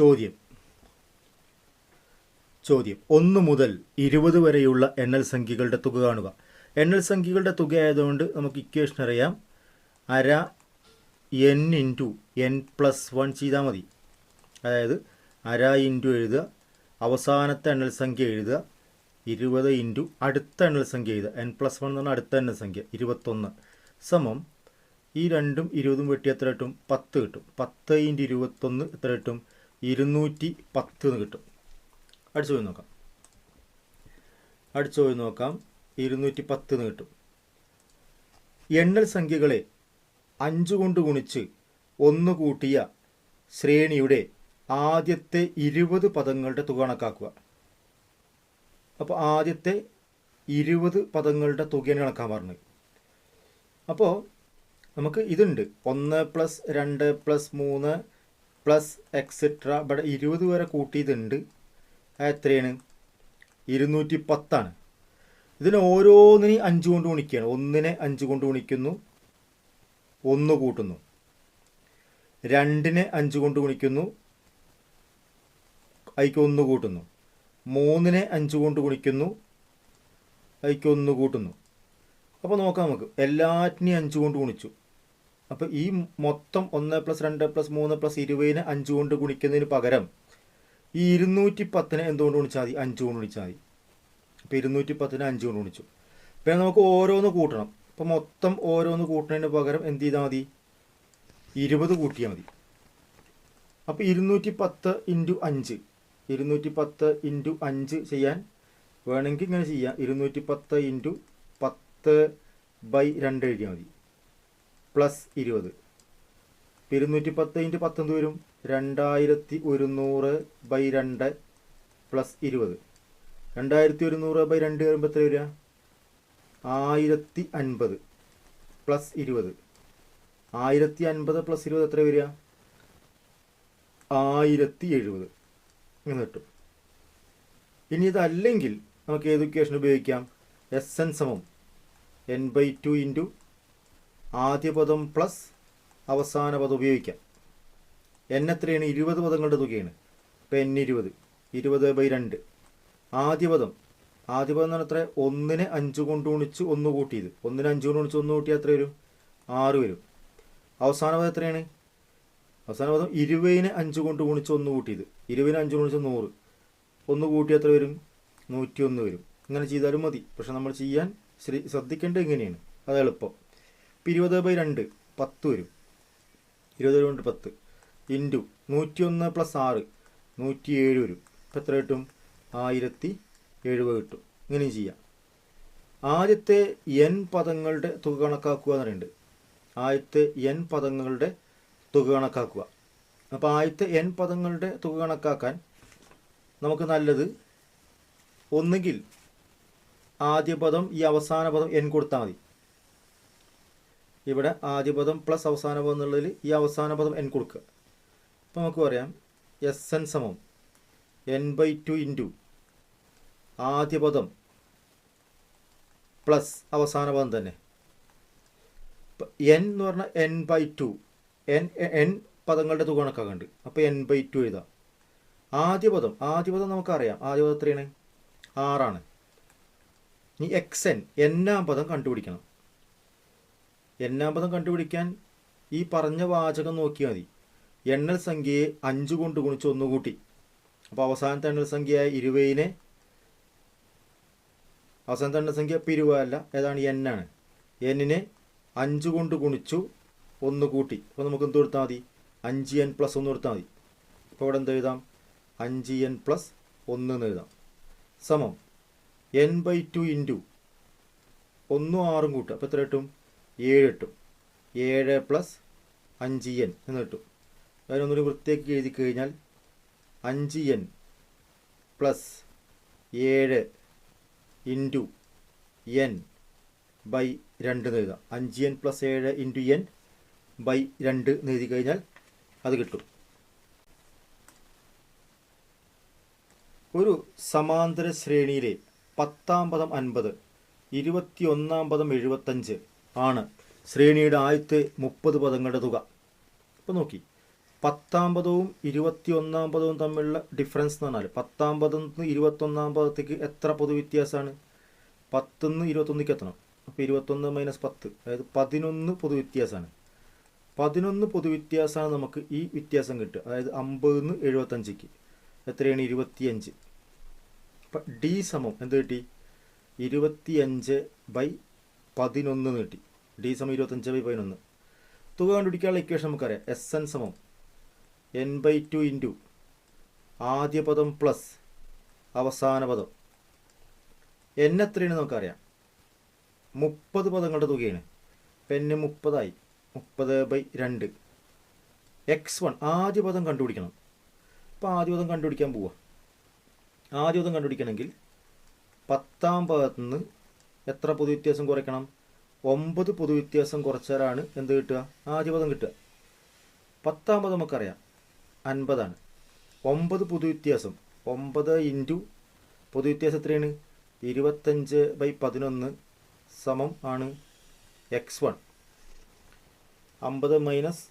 ചോദ്യം. ചോദ്യം. ഒന്ന് മുതൽ ഇരുപത് വരെയുള്ള എണ്ണൽ സംഖ്യകളുടെ തുക കാണുക. എണ്ണൽ സംഖ്യകളുടെ തുക ആയതുകൊണ്ട് നമുക്ക് ഇക്വേഷൻ അറിയാം. അര N into N plus one ചെയ്താൽ മതി. അതായത് അര ഇന്റു എഴുതുക അവസാനത്തെ എണ്ണൽ സംഖ്യ എഴുതുക ഇരുപത് ഇന്റു അടുത്ത എണ്ണൽ സംഖ്യ എഴുതുക. എൻ പ്ലസ് വൺ എന്ന് പറഞ്ഞാൽ അടുത്ത എണ്ണൽ സംഖ്യ ഇരുപത്തൊന്ന്. സമം ഈ രണ്ടും ഇരുപതും വെട്ടി എത്ര കിട്ടും? പത്ത് കിട്ടും. പത്ത് ഇന്റു ഇരുപത്തൊന്ന് എത്ര കിട്ടും? ഇരുന്നൂറ്റി പത്ത് എന്ന് കിട്ടും. അടിച്ചു പോയി നോക്കാം. അടിച്ചു പോയി നോക്കാം. ഇരുന്നൂറ്റി പത്ത് എന്ന് കിട്ടും. എണ്ണൽ സംഖ്യകളെ അഞ്ച് കൊണ്ട് ഗുണിച്ച് ഒന്ന് കൂട്ടിയ ശ്രേണിയുടെ ആദ്യത്തെ ഇരുപത് പദങ്ങളുടെ തുക കണക്കാക്കുക. അപ്പോൾ ആദ്യത്തെ ഇരുപത് പദങ്ങളുടെ തുകയാണ് കണക്കാൻ പറഞ്ഞത്. അപ്പോൾ നമുക്ക് ഇതുണ്ട്. ഒന്ന് പ്ലസ് രണ്ട് പ്ലസ് മൂന്ന് പ്ലസ് എക്സെട്ര ഇവിടെ ഇരുപത് വരെ കൂട്ടിയതുണ്ട് എത്രയാണ്? ഇരുന്നൂറ്റി പത്താണ് ഇതിന് ഓരോന്നിനെ അഞ്ച് കൊണ്ട് ഗുണിക്കുകയാണ്. ഒന്നിനെ അഞ്ച് കൊണ്ട് ഗുണിക്കുന്നു. ഒന്ന് കൂട്ടുന്നു. രണ്ടിനെ അഞ്ച് കൊണ്ട് ഗുണിക്കുന്നു. അതിക്ക് ഒന്ന് കൂട്ടുന്നു. മൂന്നിനെ അഞ്ച് കൊണ്ട് ഗുണിക്കുന്നു. അതിക്ക് ഒന്ന് കൂട്ടുന്നു. അപ്പോൾ നോക്കാം നമുക്ക്. എല്ലാറ്റിനെയും അഞ്ച് കൊണ്ട് ഗുണിച്ചു. അപ്പോൾ ഈ മൊത്തം ഒന്ന് പ്ലസ് രണ്ട് പ്ലസ് മൂന്ന് പ്ലസ് ഇരുപതിന് അഞ്ച് കൊണ്ട് ഗുണിക്കുന്നതിന് പകരം ഈ ഇരുന്നൂറ്റി പത്തിന് എന്തുകൊണ്ട് ഗുണിച്ചാൽ മതി? അഞ്ച് കൊണ്ട് ഗുണിച്ചാൽ മതി. അപ്പോൾ ഇരുന്നൂറ്റി പത്തിന് അഞ്ച് കൊണ്ട് ഗുണിച്ചു. പിന്നെ നമുക്ക് ഓരോന്ന് കൂട്ടണം. അപ്പോൾ മൊത്തം ഓരോന്ന് കൂട്ടുന്നതിന് പകരം എന്ത് ചെയ്താൽ മതി? ഇരുപത് കൂട്ടിയാൽ മതി. അപ്പോൾ ഇരുന്നൂറ്റി പത്ത് ഇന്റു അഞ്ച്. ഇരുന്നൂറ്റി പത്ത് ഇന്റു അഞ്ച് ചെയ്യാൻ വേണമെങ്കിൽ ഇങ്ങനെ ചെയ്യാം. ഇരുന്നൂറ്റി പത്ത് ഇന്റു പത്ത് ബൈ രണ്ട് എഴുതിയാൽ മതി. പ്ലസ് ഇരുപത്. ഇരുന്നൂറ്റി പത്ത് ഇന്റു പത്തൊന്ന് വരും. രണ്ടായിരത്തി ഒരുന്നൂറ് ബൈ രണ്ട് പ്ലസ് ഇരുപത്. രണ്ടായിരത്തി ഒരുന്നൂറ് ബൈ രണ്ട് വരുമ്പോൾ എത്ര വരിക? ആയിരത്തി അൻപത് പ്ലസ് ഇരുപത്. ആയിരത്തി അൻപത് പ്ലസ് ഇരുപത് എത്ര വരിക? ആയിരത്തി എഴുപത് എന്ന് കിട്ടും. ഇനി ഇതല്ലെങ്കിൽ നമുക്ക് ഏത് ഇക്വേഷൻ ഉപയോഗിക്കാം? എസ് എൻ സമം എൻ ബൈ ടു ഇന്റു ആദ്യ പദം പ്ലസ് അവസാന പദം ഉപയോഗിക്കാം. എൻ എത്രയാണ്? ഇരുപത് പദങ്ങളുടെ തുകയാണ്. ഇപ്പം എൻ ഇരുപത്. ഇരുപത് ബൈ രണ്ട്. ആദ്യ പദം ആദ്യ പദം എന്ന് പറഞ്ഞാൽ എത്ര? ഒന്നിനെ അഞ്ച് കൊണ്ട് ഗുണിച്ച് ഒന്ന് കൂട്ടിയത്. ഒന്നിനെ അഞ്ച് കൊണ്ട് ഗുണിച്ച് ഒന്ന് കൂട്ടിയാൽ എത്ര വരും? ആറ് വരും. അവസാന പദം എത്രയാണ്? അവസാന പദം ഇരുപതിന് അഞ്ച് കൊണ്ട് ഗുണിച്ച് ഒന്ന് കൂട്ടിയത്. ഇരുപതിന് അഞ്ച് ഗുണിച്ച് നൂറ്. ഒന്ന് കൂട്ടി എത്ര വരും? നൂറ്റി ഒന്ന് വരും. ഇങ്ങനെ ചെയ്താലും മതി. പക്ഷെ നമ്മൾ ചെയ്യാൻ ശ്രീ ശ്രദ്ധിക്കേണ്ടത് ഇങ്ങനെയാണ്. അത് എളുപ്പം. ഇപ്പം ഇരുപത് ബൈ രണ്ട് പത്ത് വരും. ഇരുപത് കൊണ്ട് പത്ത്. ഇന്റു നൂറ്റി ഒന്ന് പ്ലസ് ആറ് നൂറ്റി ഏഴ് വരും. ഇപ്പം എത്ര കിട്ടും? ആയിരത്തി എഴുപത് കിട്ടും. ഇങ്ങനെയും ചെയ്യാം. ആദ്യത്തെ എൻ പദങ്ങളുടെ തുക കണക്കാക്കുക എന്ന് പറയുന്നുണ്ട്. ആദ്യത്തെ എൻ പദങ്ങളുടെ തുക കണക്കാക്കുക. അപ്പോൾ ആദ്യത്തെ എൻ പദങ്ങളുടെ തുക കണക്കാക്കാൻ നമുക്ക് നല്ലത് ഒന്നുകിൽ ആദ്യ പദം ഈ അവസാന പദം എൻ കൊടുത്താൽ മതി. ഇവിടെ ആദ്യ പദം പ്ലസ് അവസാന പദം എന്നുള്ളതിൽ ഈ അവസാന പദം എൻ കൊടുക്കുക. അപ്പോൾ നമുക്ക് പറയാം എസ് എൻ സമം എൻ ബൈ ടു ഇന്റു ആദ്യ പദം പ്ലസ് അവസാന പദം തന്നെ. എൻ എന്ന് പറഞ്ഞാൽ N by two N N പദങ്ങളുടെ തുക കണക്കാക്കുന്നുണ്ട് അപ്പോൾ എൻ ബൈ ടു എഴുതാം. ആദ്യ പദം ആദ്യ പദം നമുക്കറിയാം. ആദ്യ പദം എത്രയാണ്? ആറാണ്. ഇനി എക്സ് എൻ എന്നാം പദം കണ്ടുപിടിക്കണം. പദം കണ്ടുപിടിക്കാൻ ഈ പറഞ്ഞ വാചകം നോക്കിയാൽ മതി. എണ്ണൽ സംഖ്യയെ അഞ്ച് കൊണ്ട് ഗുണിച്ച് ഒന്ന് കൂട്ടി. അപ്പോൾ അവസാനത്തെ എണ്ണൽ സംഖ്യയായ ഇരുപതിനെ അവസാനത്തെ എണ്ണൽ സംഖ്യ ഇപ്പോൾ ഇരുപതല്ല ഏതാണ് എൻ ആണ്. എന്നിനെ അഞ്ച് കൊണ്ട് ഗുണിച്ചു ഒന്ന് കൂട്ടി. അപ്പോൾ നമുക്ക് എന്ത് കൊടുത്താൽ മതി? അഞ്ച് എൻ പ്ലസ് ഒന്ന് കൊടുത്താൽ മതി. അപ്പോൾ ഇവിടെ എന്ത് എഴുതാം? അഞ്ച് എൻ പ്ലസ് ഒന്ന് എന്ന് എഴുതാം. സമം എൻ ബൈ ടു ഇന്റു ഒന്നും ആറും കൂട്ടുക. അപ്പോൾ എത്ര കിട്ടും? ഏഴ് കിട്ടും. ഏഴ് പ്ലസ് അഞ്ച് എൻ എന്ന് കിട്ടും. അതിനൊന്നൊരു വൃത്തിയാക്കി എഴുതി കഴിഞ്ഞാൽ അഞ്ച് എൻ പ്ലസ് ഏഴ് ഇന്റു എൻ ബൈ രണ്ട് എന്ന് എഴുതാം. അഞ്ച് എൻ പ്ലസ് ഏഴ് ഇന്റു എൻ ബൈ രണ്ട് എന്ന് എഴുതി കഴിഞ്ഞാൽ അത് കിട്ടും. ഒരു സമാന്തര ശ്രേണിയിലെ പത്താം പദം അൻപത് ഇരുപത്തിയൊന്നാം പദം എഴുപത്തഞ്ച് ആണ്. ശ്രേണിയുടെ ആദ്യത്തെ മുപ്പത് പദങ്ങളുടെ തുക. അപ്പോൾ നോക്കി. പത്താം പദവും ഇരുപത്തി ഒന്നാം പദവും തമ്മിലുള്ള ഡിഫറൻസ് എന്ന് പറഞ്ഞാൽ പത്താം പദം നിന്ന് ഇരുപത്തൊന്നാം പദത്തേക്ക് എത്ര പൊതുവ്യത്യാസമാണ്? പത്തുനിന്ന് ഇരുപത്തൊന്നിക്ക് എത്തണം. അപ്പോൾ ഇരുപത്തൊന്ന് മൈനസ് പത്ത് അതായത് പതിനൊന്ന് പൊതുവ്യത്യാസമാണ്. പതിനൊന്ന് പൊതുവ്യത്യാസമാണ് നമുക്ക് ഈ വ്യത്യാസം കിട്ടുക. അതായത് അമ്പതിന്ന് എഴുപത്തഞ്ചിക്ക്. എത്രയാണ്? ഇരുപത്തിയഞ്ച്. അപ്പം ഡി സമം എന്ത് കിട്ടി? ഇരുപത്തിയഞ്ച് ബൈ പതിനൊന്ന് നീട്ടി. ഡി സമം ഇരുപത്തഞ്ച് ബൈ പതിനൊന്ന്. തുക കണ്ടുപിടിക്കാനുള്ള ഇക്വേഷൻ നമുക്കറിയാം. എസ് എൻ സമം എൻ ബൈ ടു ഇന്റു ആദ്യ പദം പ്ലസ് അവസാന പദം. എൻ എത്രയാണ് നമുക്കറിയാം? മുപ്പത് പദങ്ങളുടെ തുകയാണ്. എന്നെ മുപ്പതായി. മുപ്പത് ബൈ രണ്ട്. എക്സ് വൺ ആദ്യ പദം കണ്ടുപിടിക്കണം. അപ്പോൾ ആദ്യ പദം കണ്ടുപിടിക്കാൻ പോവുക ആദ്യ പദം കണ്ടുപിടിക്കണമെങ്കിൽ പത്താം പദത്തു നിന്ന് എത്ര പൊതുവ്യത്യാസം കുറയ്ക്കണം? ഒമ്പത് പൊതുവ്യത്യാസം കുറച്ചാലാണ് എന്ത് കിട്ടുക? ആദ്യ പദം കിട്ടുക. പത്താം പദം നമുക്കറിയാം അൻപതാണ്. ഒമ്പത് പൊതുവ്യത്യാസം. ഒമ്പത് ഇന്റു പൊതുവ്യത്യാസം എത്രയാണ്? ഇരുപത്തഞ്ച് ബൈ പതിനൊന്ന് സമം ആണ് എക്സ് വൺ. അമ്പത് മൈനസ്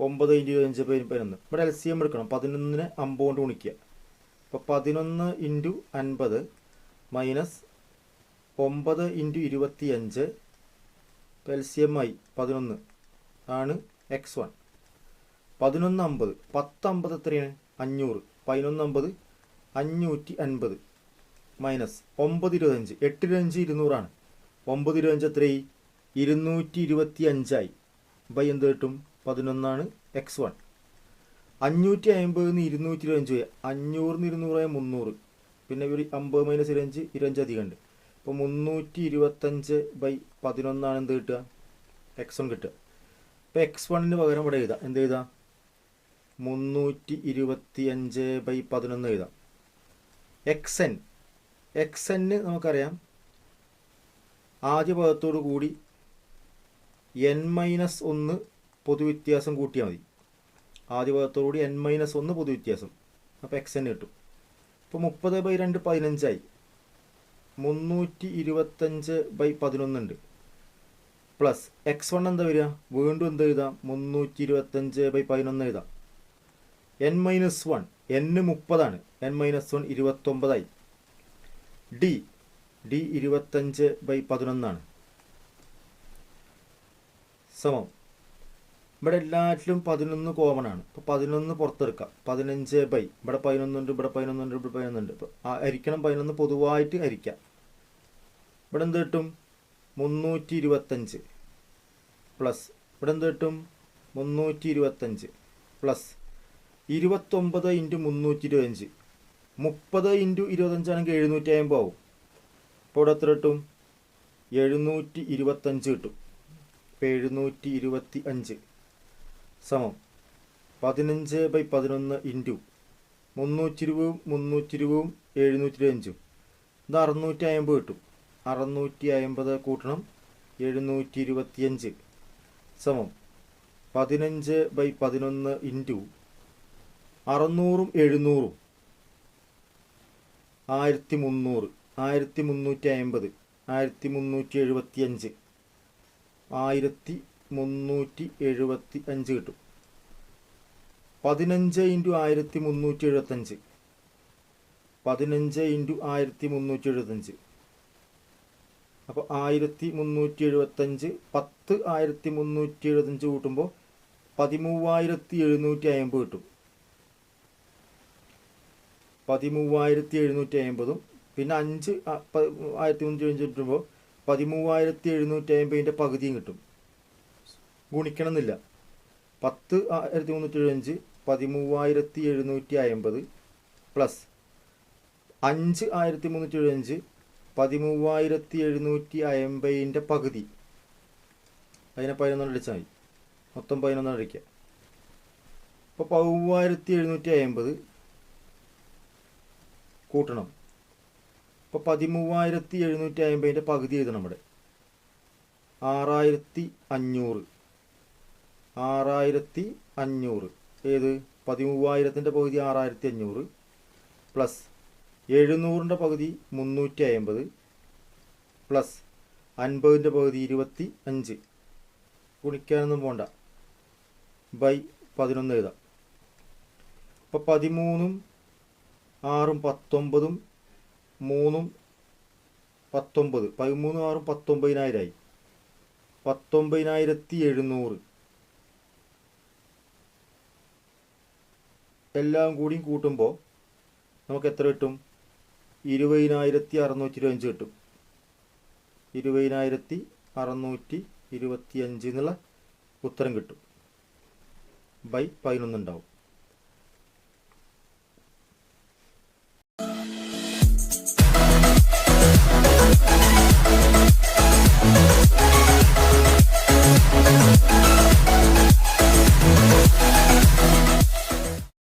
ഒമ്പത് ഇന്റു ഇരുപത്തഞ്ച് ബൈ പതിനൊന്ന്. ഇവിടെ എൽ സി എം എടുക്കണം. പതിനൊന്നിനെ അമ്പത് കൊണ്ട് ഗുണിക്കുക. അപ്പോൾ പതിനൊന്ന് ഇന്റു അൻപത് മൈനസ് ഒമ്പത് ഇന്റു ഇരുപത്തിയഞ്ച് എൽ സി ആയി പതിനൊന്ന് ആണ് എക്സ് വൺ. പതിനൊന്ന് അമ്പത് പത്ത് അമ്പത് എത്രയാണ്? അഞ്ഞൂറ്. പതിനൊന്ന് അമ്പത് അഞ്ഞൂറ്റി അൻപത് മൈനസ് ഒമ്പത് ഇരുപത്തഞ്ച് എട്ട് ഇരുപത്തഞ്ച് ഇരുന്നൂറാണ്. ഒമ്പത് ഇരുപത്തഞ്ച് എത്രയായി? ഇരുന്നൂറ്റി ഇരുപത്തി അഞ്ചായി ബൈ എന്ത് കിട്ടും? പതിനൊന്നാണ് എക്സ് വൺ. അഞ്ഞൂറ്റി അമ്പതിൽ നിന്ന് ഇരുന്നൂറ്റി ഇരുപത്തഞ്ച് പോയി. അഞ്ഞൂറിന് ഇരുന്നൂറായ മുന്നൂറ്. പിന്നെ ഒരു അമ്പത് മൈനസ് ഇരുപത്തഞ്ച് ഇരുപത്തഞ്ച് അധികം ഉണ്ട്. അപ്പോൾ മുന്നൂറ്റി ഇരുപത്തഞ്ച് ബൈ പതിനൊന്നാണ് എന്ത് കിട്ടുക? എക്സ് വൺ കിട്ടുക. ഇപ്പോൾ എക്സ് വണ്ണിന് പകരം ഇവിടെ എഴുതാം. എന്ത് എഴുതാം? മുന്നൂറ്റി ഇരുപത്തി അഞ്ച് ബൈ പതിനൊന്ന് എഴുതാം. എക്സ് എൻ എക്സ് എന്ന് നമുക്കറിയാം. ആദ്യ പദത്തോടു കൂടി എൻ മൈനസ് ഒന്ന് പൊതുവ്യത്യാസം കൂട്ടിയാൽ മതി. ആദ്യ പദത്തോടു കൂടി എൻ മൈനസ് ഒന്ന് പൊതുവ്യത്യാസം. അപ്പോൾ എക്സ് എൻ കിട്ടും. ഇപ്പോൾ മുപ്പത് ബൈ രണ്ട് പതിനഞ്ചായി. മുന്നൂറ്റി ഇരുപത്തഞ്ച് ബൈ പതിനൊന്നുണ്ട് പ്ലസ് എക്സ് വൺ എന്താ വരിക? വീണ്ടും എന്ത് എഴുതാം? മുന്നൂറ്റി ഇരുപത്തഞ്ച് ബൈ പതിനൊന്ന് എഴുതാം. എൻ മൈനസ് വൺ എന്ന് മുപ്പതാണ്. എൻ മൈനസ് വൺ ഇരുപത്തൊമ്പതായി. ഡി ഡി ഇരുപത്തഞ്ച് ബൈ പതിനൊന്നാണ്. സമം. ഇവിടെ എല്ലാറ്റിലും പതിനൊന്ന് കോമൺ ആണ്. അപ്പോൾ പതിനൊന്ന് പുറത്തെടുക്കാം. പതിനഞ്ച് ബൈ ഇവിടെ പതിനൊന്നുണ്ട് ഇവിടെ പതിനൊന്നുണ്ട് ഇവിടെ പതിനൊന്നുണ്ട്. അരിക്കണം പതിനൊന്ന് പൊതുവായിട്ട് അരിക്കാം ഇവിടെ എന്ത് കിട്ടും? മുന്നൂറ്റി ഇരുപത്തഞ്ച് പ്ലസ് ഇവിടെ എന്ത് കിട്ടും? മുന്നൂറ്റി ഇരുപത്തഞ്ച് പ്ലസ് ഇരുപത്തൊമ്പത് ഇന്റു മുന്നൂറ്റി ഇരുപത്തഞ്ച് മുപ്പത് ഇന്റു ഇരുപത്തഞ്ചാണെങ്കിൽ എഴുന്നൂറ്റി അമ്പത് ആവും. അപ്പോൾ ഇവിടെ എത്ര കിട്ടും? എഴുന്നൂറ്റി ഇരുപത്തഞ്ച് കിട്ടും. ഇപ്പോൾ എഴുന്നൂറ്റി ഇരുപത്തി അഞ്ച് സമം. പതിനഞ്ച് ബൈ പതിനൊന്ന് ഇന്റു മുന്നൂറ്റി ഇരുപതും മുന്നൂറ്റി ഇരുപതും എഴുന്നൂറ്റി ഇരുപത്തഞ്ചും ഇത് അറുന്നൂറ്റി അമ്പത് കിട്ടും. അറുന്നൂറ്റി അമ്പത് കൂട്ടണം എഴുന്നൂറ്റി ഇരുപത്തിയഞ്ച് സമം. പതിനഞ്ച് ബൈ പതിനൊന്ന് ഇന്റു അറുന്നൂറും എഴുന്നൂറും. ആയിരത്തി മുന്നൂറ് ആയിരത്തി മുന്നൂറ്റി അമ്പത് ആയിരത്തി മുന്നൂറ്റി എഴുപത്തി അഞ്ച് ആയിരത്തി മുന്നൂറ്റി എഴുപത്തി അഞ്ച് കിട്ടും. പതിനഞ്ച് ഇന്റു ആയിരത്തി മുന്നൂറ്റി എഴുപത്തഞ്ച് പതിനഞ്ച് ഇന്റു ആയിരത്തി മുന്നൂറ്റി എഴുപത്തഞ്ച് അപ്പോൾ ആയിരത്തി മുന്നൂറ്റി എഴുപത്തഞ്ച് പത്ത് ആയിരത്തി മുന്നൂറ്റി എഴുപത്തഞ്ച് കൂട്ടുമ്പോൾ പതിമൂവായിരത്തി എഴുന്നൂറ്റി അമ്പത് കിട്ടും. പതിമൂവായിരത്തി എഴുന്നൂറ്റി അമ്പതും പിന്നെ അഞ്ച് ആയിരത്തി മുന്നൂറ്റി എഴുന്നൂറ്റി കിട്ടുമ്പോൾ പതിമൂവായിരത്തി എഴുന്നൂറ്റി അമ്പതിന്റെ പകുതിയും കിട്ടും. ഗുണിക്കണം എന്നില്ല പത്ത് ആയിരത്തി മുന്നൂറ്റി എഴുപത്തഞ്ച് പതിമൂവായിരത്തി എഴുന്നൂറ്റി അമ്പത് പ്ലസ് അഞ്ച് ആയിരത്തി മുന്നൂറ്റി എഴുപത്തഞ്ച് പതിമൂവായിരത്തി എഴുന്നൂറ്റി അയമ്പതിന്റെ പകുതി. അതിനെ പതിനൊന്നെണ്ണം അടിച്ചാൽ മതി. മൊത്തം പതിനൊന്നെണ്ണം അടിക്കുക അപ്പോൾ പതിമൂവായിരത്തി എഴുന്നൂറ്റി അയമ്പത് കൂട്ടണം. അപ്പോൾ പതിമൂവായിരത്തി എഴുന്നൂറ്റി അയമ്പതിന്റെ പകുതി എഴുതണം ഇവിടെ ആറായിരത്തി അഞ്ഞൂറ് ആറായിരത്തി അഞ്ഞൂറ് ഏത്? പതിമൂവായിരത്തിന്റെ പകുതി ആറായിരത്തി അഞ്ഞൂറ് പ്ലസ് എഴുന്നൂറിന്റെ പകുതി മുന്നൂറ്റി അമ്പത് പ്ലസ് അൻപതിന്റെ പകുതി ഇരുപത്തി അഞ്ച് ഗുണിക്കാനൊന്നും പോണ്ട. ബൈ പതിനൊന്ന് എഴുതാം. അപ്പോൾ പതിമൂന്നും ആറും പത്തൊമ്പതും മൂന്നും പത്തൊമ്പത്. പതിമൂന്നും ആറും പത്തൊമ്പതിനായിരമായി പത്തൊമ്പതിനായിരത്തി എഴുന്നൂറ്. എല്ലാം കൂടിയും കൂട്ടുമ്പോൾ നമുക്ക് എത്ര കിട്ടും? ഇരുപതിനായിരത്തി അറുന്നൂറ്റി ഇരുപത്തഞ്ച് കിട്ടും. ഇരുപതിനായിരത്തി അറുന്നൂറ്റി ഇരുപത്തി അഞ്ച് എന്നുള്ള ഉത്തരം കിട്ടും. ബൈ പതിനൊന്നുണ്ടാവും